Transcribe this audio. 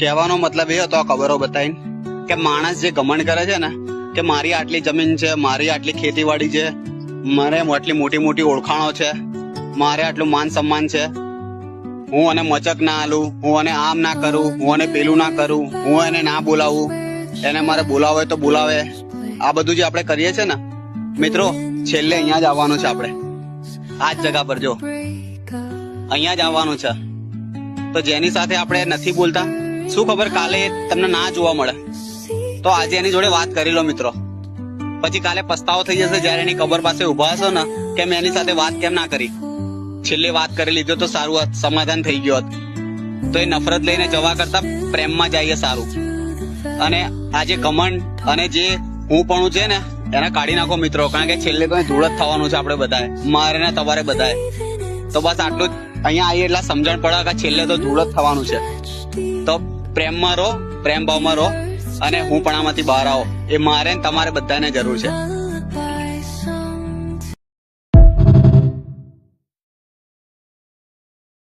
કહેવાનો મતલબ એ હતો, આ કવરો બતાવીને, કે માણસ જે ગમન કરે છે ને, કે મારી આટલી જમીન છે, મારી આટલી ખેતીવાડી છે, મારે આટલી મોટી મોટી ઓળખાણો છે, મારે આટલું માન સન્માન છે, હું અને મચક ના આલું, હું અને આમ ના કરું, હું અને પેલું ના કરું, હું એને ના બોલાવું, એને મારે બોલાવે તો બોલાવે. આ બધું જે આપણે કરીએ છે ને, મિત્રો, છેલ્લે અહીંયા જ આવવાનું છે આપણે. આ જ જગા પર જો. અહીંયા જ આવવાનું છે. તો જેની સાથે આપણે નથી બોલતા શું ખબર કાલે તમને ના જોવા મળે? તો આજે એની જોડે વાત કરી લો મિત્રો. પછી કાલે પસ્તાવો થઈ જશે જ્યારે એની કબર પાસે ઊભા હશો ને કે મેં એની સાથે વાત કેમ ના કરી? છેલ્લે વાત કરી લીધો તો સારું હોત, સમાધાન થઈ ગયો હોત. તો એ નફરત લઈને જવા કરતા પ્રેમમાં જઈએ સારું. અને આ જે ઘમંડ અને જે હું પણ છે ને, એને કાઢી નાખો મિત્રો, કારણ કે છેલ્લે કઈ ધૂળ જ થવાનું છે આપણે બધાએ. મારે ને તમારે બધાએ. તો બસ આટલું જ. અહીંયા આવી એટલા સમજણ પડે કે છેલ્લે તો ધૂળ જ થવાનું છે. તો પ્રેમમાં રહો પ્રેમ ભાવમાં રહો અને હું પણ આમાંથી બહાર આવો. એ મારે તમારે બધાને જરૂર છે.